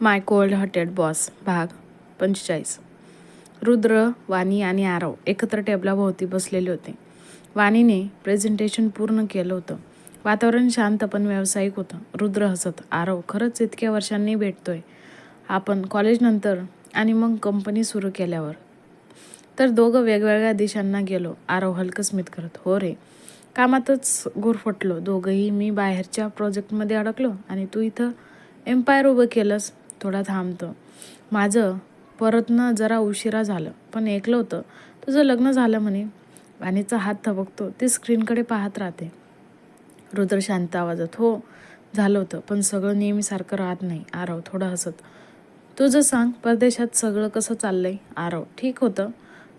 माय cold हॉटेड boss भाग पंचेचाळीस. रुद्र वाणी आणि आरव एकत्र टेबलाभोवती बसलेले होते. वाणीने प्रेझेंटेशन पूर्ण केलं होतं. वातावरण शांत पण व्यावसायिक होतं. रुद्र हसत आरव खरंच इतक्या वर्षांनी भेटतोय. आपण कॉलेजनंतर आणि मग कंपनी सुरू केल्यावर. तर दोघं वेगवेगळ्या दिशांना गेलो. आरव हलकं स्मित करत हो रे कामातच गुरफटलो. दोघंही मी बाहेरच्या प्रोजेक्टमध्ये अडकलो आणि तू इथं एम्पायर उभं केलंस. थोडा थांबतं. माझं परतनं जरा उशिरा झालं पण ऐकलं होतं. तुझं लग्न झालं म्हणे. वाणीचा हात थबकतो. ती स्क्रीनकडे पाहत राहते. रुद्र शांत आवाजात हो झालं होतं पण सगळं नेहमीसारखं राहत नाही. आरव थोडं हसत तुझं सांग परदेशात सगळं कसं चाललंय? आरव ठीक होतं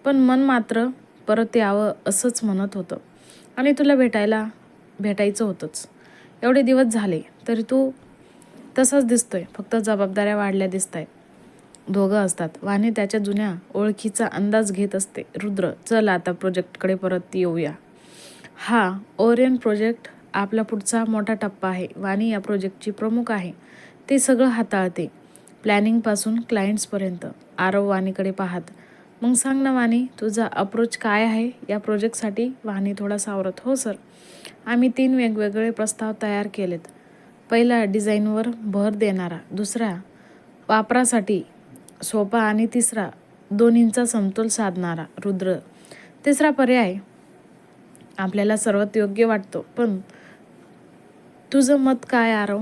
पण मन मात्र परत यावं असंच म्हणत होतं. आणि तुला भेटायला भेटायचं होतंच. एवढे दिवस झाले तरी तू तसाच दिसतोय. फक्त जबाबदाऱ्या वाढल्या दिसत आहेत दोघं असतात. वाणी त्याच्या जुन्या ओळखीचा अंदाज घेत असते. रुद्र चल आता प्रोजेक्टकडे परत येऊया. हा ओरियन प्रोजेक्ट आपला पुढचा मोठा टप्पा आहे. वाणी या प्रोजेक्टची प्रमुख आहे. ते सगळं हाताळते. प्लॅनिंगपासून क्लायंट्सपर्यंत आरव वाणीकडे पाहत मग सांग ना वाणी तुझा अप्रोच काय आहे? या प्रोजेक्टसाठी वाणी थोडा सावरत हो सर. आम्ही तीन वेगवेगळे प्रस्ताव तयार केलेत. पहिला डिझाईनवर भर देणारा दुसरा वापरासाठी सोपा आणि तिसरा दोन्हींचा समतोल साधणारा रुद्र. तिसरा पर्याय आपल्याला सर्वात योग्य वाटतो. पण तुझं मत काय आरव?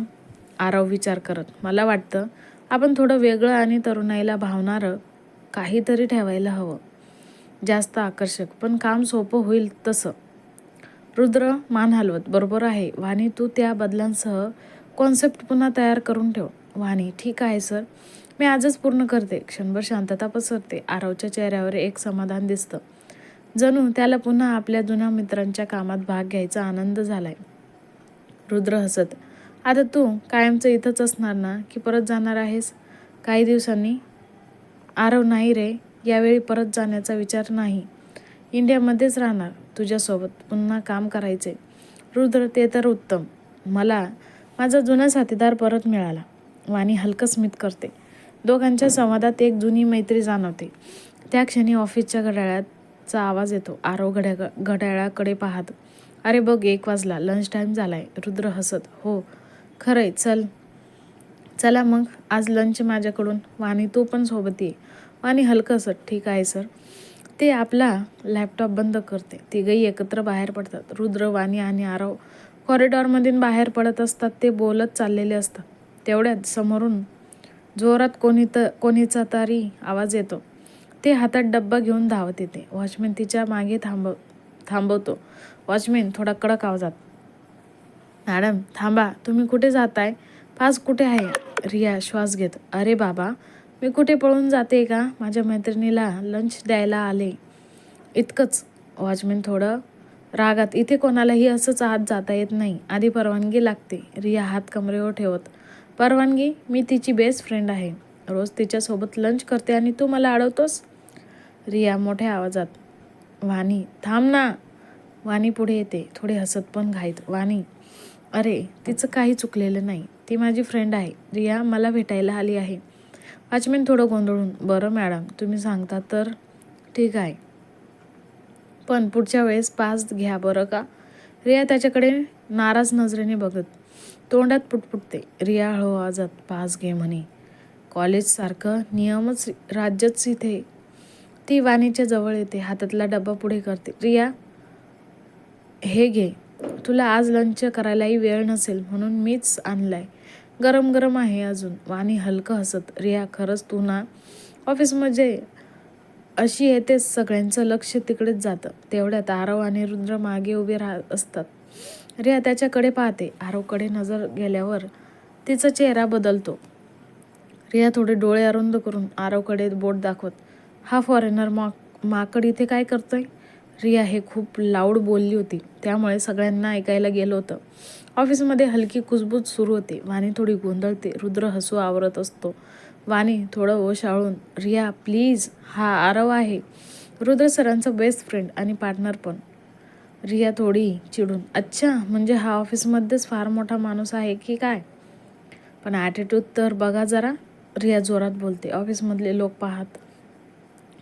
आरव विचार करत मला वाटतं आपण थोडं वेगळं आणि तरुणाईला भावणारं काहीतरी ठेवायला हवं. जास्त आकर्षक पण काम सोपं होईल तसं. रुद्र मान हलवत बरोबर आहे. वाणी तू त्या बदलांसह कॉन्सेप्ट पुन्हा तयार करून ठेव. वाणी ठीक आहे सर. मी आजच पूर्ण करते. क्षणभर शांतता पसरते. आरवच्या चेहऱ्यावर एक समाधान दिसतं. जणू त्याला पुन्हा आपल्या जुन्या मित्रांच्या कामात भाग घ्यायचा आनंद झालाय. रुद्र हसत आता तू कायमचं इथंच असणार ना? की परत जाणार आहेस? काही दिवसांनी? आरव नाही रे. यावेळी परत जाण्याचा विचार नाही. इंडियामध्येच राहणार तुझ्यासोबत. पुन्हा काम करायचे रुद्र ते तर उत्तम. मला माझा जुना साथीदार परत मिळाला. वाणी हलकं स्मित करते. दोघांच्या संवादात एक जुनी मैत्री जाणवते. त्या क्षणी ऑफिसच्या घड्याळाचा आवाज येतो. आरव घड्या घड्याळाकडे पाहत अरे बघ एक वाजला. लंच टाईम झाला आहे रुद्र हसत हो खरंय. चल. चला मग. आज लंच माझ्याकडून. वाणी तू पण सोबत ये. वाणी हलकं असत ठीक आहे सर ते आपला लॅपटॉप बंद करते. तिघही एकत्र बाहेर पडतात. रुद्र वाणी आणि आरव कॉरिडॉरमधून बाहेर पडत असतात ते बोलत चाललेले असतात. तेवढ्यात समोरून जोरात कोणी त कोणीचा तरी आवाज येतो. ते हातात डब्बा घेऊन धावत येते. वॉचमॅन तिच्यामागे थांबव थांबवतो. वॉचमॅन थोडा कडक आवाजात मॅडम थांबा. तुम्ही कुठे जाताय? पास कुठे आहे? रिया श्वास घेत अरे बाबा मी कुठे पळून जाते का? माझ्या मैत्रिणीला लंच द्यायला आले. इतकंच. वॉचमॅन थोडं रागात इथे कोणालाही असंच आत जाता येत नाही. आधी परवानगी लागते. रिया हात कमरेवर ठेवत परवानगी? मी तिची बेस्ट फ्रेंड आहे. रोज तिच्यासोबत लंच करते आणि तू मला अडवतोस? रिया मोठ्या आवाजात वाणी थांब ना. वाणी पुढे येते. थोडे हसत पण घाईत. वाणी अरे तिचं काही चुकलेलं नाही. ती माझी फ्रेंड आहे. रिया मला भेटायला आली आहे. वॉचमॅन थोडं गोंधळून बरं मॅडम तुम्ही सांगता तर ठीक आहे. पण पुढच्या वेळेस पास घ्या बरं का? रिया त्याच्याकडे नाराज नजरेने बघत तोंडात पुटपुटते. रिया हळू आवाजात पास घे म्हणे. कॉलेजसारखं नियमच राज्यच इथे. ती वाणीच्या जवळ येते हातातला डब्बा पुढे करते. रिया हे घे. तुला आज लंच करायलाही वेळ नसेल म्हणून मीच आणलाय. गरम गरम आहे अजून. वाणी हलकं हसत रिया खरंच तू ना? ऑफिसमध्ये अशी येतेच सगळ्यांचं लक्ष तिकडेच जातं. तेवढ्यात आरव आणि रुद्र मागे उभे राहत असतात. रिया त्याच्याकडे पाहते. आरवकडे नजर गेल्यावर तिचा चेहरा बदलतो. रिया थोडे डोळे अरुंद करून आरवकडे बोट दाखवत हा फॉरेनर मा माकड इथे काय करतोय? रिया हे खूप लाऊड बोलली होती. त्यामुळे सगळ्यांना ऐकायला गेलं होतं. ऑफिसमध्ये हलकी कुजबूज सुरू होते. वाणी थोडी गोंधळते. रुद्र हसू आवरत असतो. वाणी थोडं ओशाळून रिया प्लीज हा आरव आहे. रुद्र सरांचं बेस्ट फ्रेंड आणि पार्टनर पण. रिया थोडी चिडून अच्छा म्हणजे हा ऑफिसमध्येच फार मोठा माणूस आहे की काय? पण ॲटिट्यूड तर बघा जरा रिया जोरात बोलते. ऑफिसमधले लोक पाहत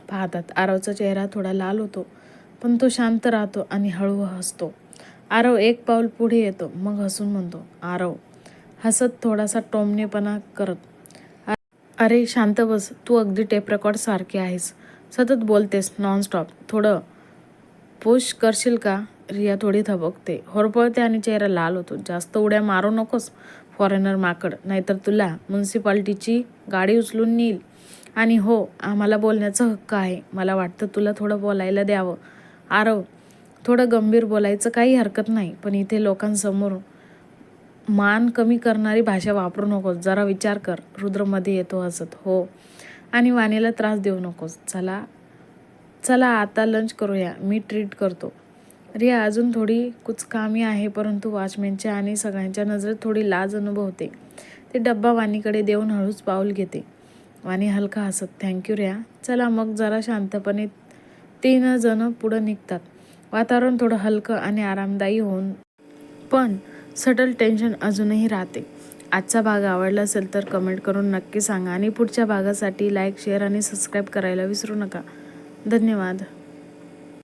पाहतात. आरवचा चेहरा थोडा लाल होतो पण तो शांत राहतो आणि हळू हसतो. आरव एक पाऊल पुढे येतो मग हसून म्हणतो आरव हसत थोडासा टोमणेपणा करत अरे शांत बस. तू अगदी टेप रेकॉर्ड सारखी आहेस. सतत बोलतेस नॉनस्टॉप थोडं पुश करशील का? रिया थोडी थबकते. होरपळते आणि चेहरा लाल होतो. जास्त उड्या मारू नकोस फॉरेनर माकड. नाहीतर तुला म्युन्सिपाल्टीची गाडी उचलून नेईल. आणि हो आम्हाला बोलण्याचा हक्क आहे. मला वाटतं तुला थोडं बोलायला द्यावं. आरव थोडं गंभीर बोलायचं काही हरकत नाही पण इथे लोकांसमोर मान कमी करणारी भाषा वापरू नकोस. जरा विचार कर. रुद्रमध्ये येतो हसत. हो. आणि वाणीला त्रास देऊ नकोस. चला. चला आता लंच करूया. मी ट्रीट करतो. रिया अजून थोडी कुचकामी आहे परंतु वॉचमॅनच्या आणि सगळ्यांच्या नजरेत थोडी लाज अनुभवते ते डब्बा वाणीकडे देऊन हळूच पाऊल घेते. वाणी हलका हसत थँक्यू रिया. चला मग जरा शांतपणे तीन जण पुढं निघतात. वातावरण थोडं हलकं आणि आरामदायी होऊन. पण सटल टेन्शन अजूनही राहते. आजचा भाग आवडला असेल तर कमेंट करून नक्की सांगा आणि पुढच्या भागासाठी लाईक शेअर आणि सबस्क्राईब करायला विसरू नका. धन्यवाद.